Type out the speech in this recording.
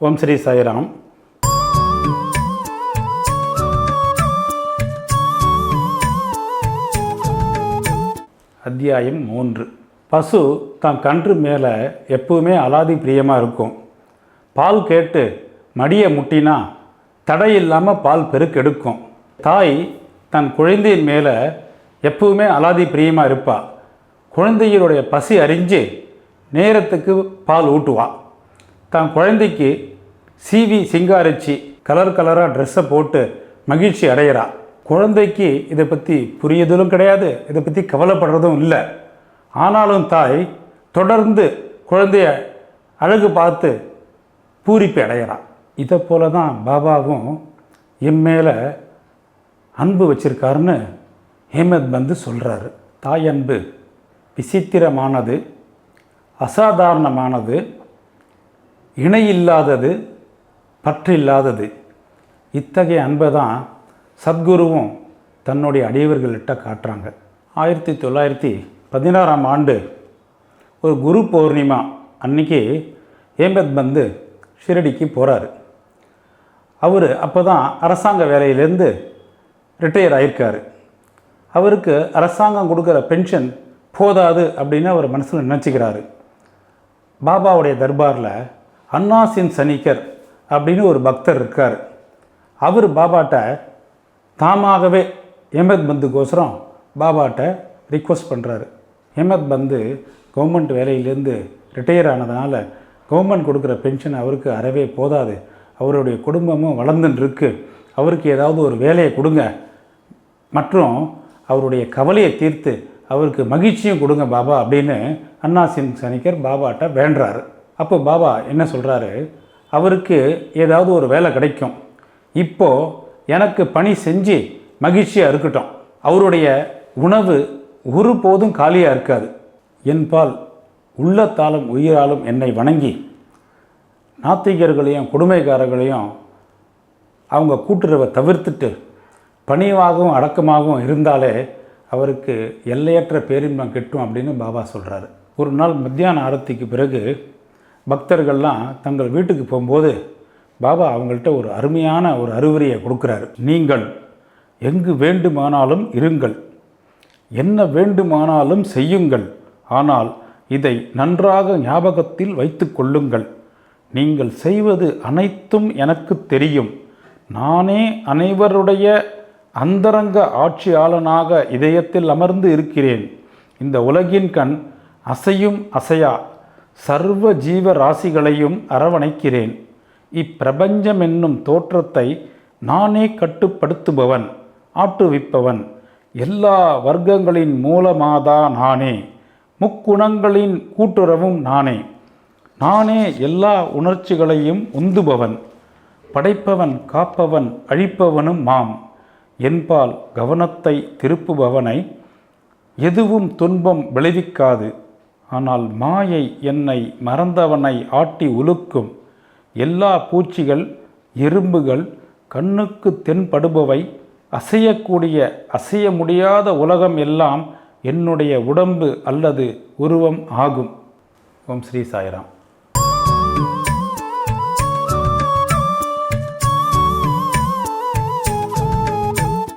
ஓம் ஸ்ரீ சாய்ராம். அத்தியாயம் மூன்று. பசு தான் கன்று மேலே எப்பவுமே அலாதி பிரியமாக இருக்கும். பால் கேட்டு மடியை முட்டினா தடை இல்லாமல் பால் பெருக்கெடுக்கும் தாய் தன் குழந்தையின் மேலே எப்பவுமே அலாதி பிரியமாக இருப்பாள் குழந்தையினுடைய பசி அறிஞ்சு நேரத்துக்கு பால் ஊட்டுவாள் தான் குழந்தைக்கு சிவி சிங்காரிச்சு கலர் கலராக ட்ரெஸ்ஸை போட்டு மகிழ்ச்சி அடையிறா. குழந்தைக்கு இதை பற்றி புரியுதலும் கிடையாது இதை பற்றி கவலைப்படுறதும் இல்லை. ஆனாலும் தாய் தொடர்ந்து குழந்தைய அழகு பார்த்து பூரிப்பு அடையிறான் இதை போல தான் பாபாவும் என் மேலே அன்பு வச்சிருக்காருன்னு ஹேமத் பந்து சொல்கிறாரு தாய் அன்பு விசித்திரமானது அசாதாரணமானது இணையில்லாதது பற்றில்லாதது. இத்தகைய அன்பை தான் சத்குருவும் தன்னுடைய அடியவர்கள்கிட்ட காட்டுறாங்க. ஆயிரத்தி தொள்ளாயிரத்தி பதினாறாம் ஆண்டு ஒரு குரு பௌர்ணிமா அன்னைக்கு ஏம்பத் பந்து ஷிரடிக்கு போகிறாரு அவர் அப்போ தான் அரசாங்க வேலையிலேருந்து ரிட்டையர் ஆயிருக்கார். அவருக்கு அரசாங்கம் கொடுக்குற பென்ஷன் போதாது அப்படின்னு அவர் மனசில் நினச்சிக்கிறாரு. பாபாவுடைய தர்பாரில் அன்னாசின் சனிக்கர் அப்படின்னு ஒரு பக்தர் இருக்கார். அவர் பாபாட்ட தாமாகவே எமத் பந்துக்கோசரம் பாபாட்ட ரிக்வஸ்ட் பண்ணுறாரு ஹேமத் பந்து கவர்மெண்ட் வேலையிலேருந்து ரிட்டையர் ஆனதுனால கவர்மெண்ட் கொடுக்குற பென்ஷன் அவருக்கு அறவே போதாது. அவருடைய குடும்பமும் வளர்ந்துன்னு இருக்கு அவருக்கு ஏதாவது ஒரு வேலையை கொடுங்க. மற்றும் அவருடைய கவலையை தீர்த்து அவருக்கு மகிழ்ச்சியும் கொடுங்க பாபா அப்படின்னு அண்ணா சிங் சனிக்கர் பாபாட்ட வேண்டுறாரு. அப்போ பாபா என்ன சொல்கிறாரு அவருக்கு ஏதாவது ஒரு வேலை கிடைக்கும். இப்போது எனக்கு பணி செஞ்சு மகிழ்ச்சியாக இருக்கட்டும். அவருடைய உணவு ஒரு போதும் காலியாக இருக்காது என்பால் உள்ளத்தாலும் உயிராலும் என்னை வணங்கி நாத்திகர்களையும் கொடுமைக்காரர்களையும் அவங்க கூட்டுறவை தவிர்த்துட்டு பணிவாகவும் அடக்கமாகவும் இருந்தாலே அவருக்கு எல்லையற்ற பேரின்பம் கிட்டும் அப்படின்னு பாபா சொல்கிறாரு ஒரு நாள் மத்தியான ஆரத்திக்கு பிறகு பக்தர்கள்லாம் தங்கள் வீட்டுக்கு போகும்போது பாபா அவங்கள்ட்ட ஒரு அருமையான ஒரு அறிவுரையை கொடுக்குறாரு. நீங்கள் எங்கு வேண்டுமானாலும் இருங்கள். என்ன வேண்டுமானாலும் செய்யுங்கள். ஆனால் இதை நன்றாக ஞாபகத்தில் வைத்து கொள்ளுங்கள். நீங்கள் செய்வது அனைத்தும் எனக்கு தெரியும். நானே அனைவருடைய அந்தரங்க ஆட்சியாளனாக இதயத்தில் அமர்ந்து இருக்கிறேன். இந்த உலகின் கண் அசையும் அசையா. சர்வ ஜீவ ராசிகளையும் அரவணைக்கிறேன். இப்பிரபஞ்சம் என்னும் தோற்றத்தை நானே கட்டுப்படுத்துபவன் ஆட்டுவிப்பவன். எல்லா வர்க்கங்களின் மூலமாதா நானே. முக்குணங்களின் கூட்டுறவும் நானே. நானே எல்லா உணர்ச்சிகளையும் உந்துபவன். படைப்பவன் காப்பவன் அழிப்பவனும் மாம். என்பால் கவனத்தை திருப்புபவனை எதுவும் துன்பம் விளைவிக்காது. ஆனால் மாயை என்னை மறந்தவனை ஆட்டி உலுக்கும். எல்லா பூச்சிகள் எறும்புகள் கண்ணுக்கு தென்படுபவை. அசையக்கூடிய அசைய முடியாத உலகம் எல்லாம் என்னுடைய உடம்பு அல்லது உருவம் ஆகும். ஓம் ஸ்ரீ சாய்ராம்.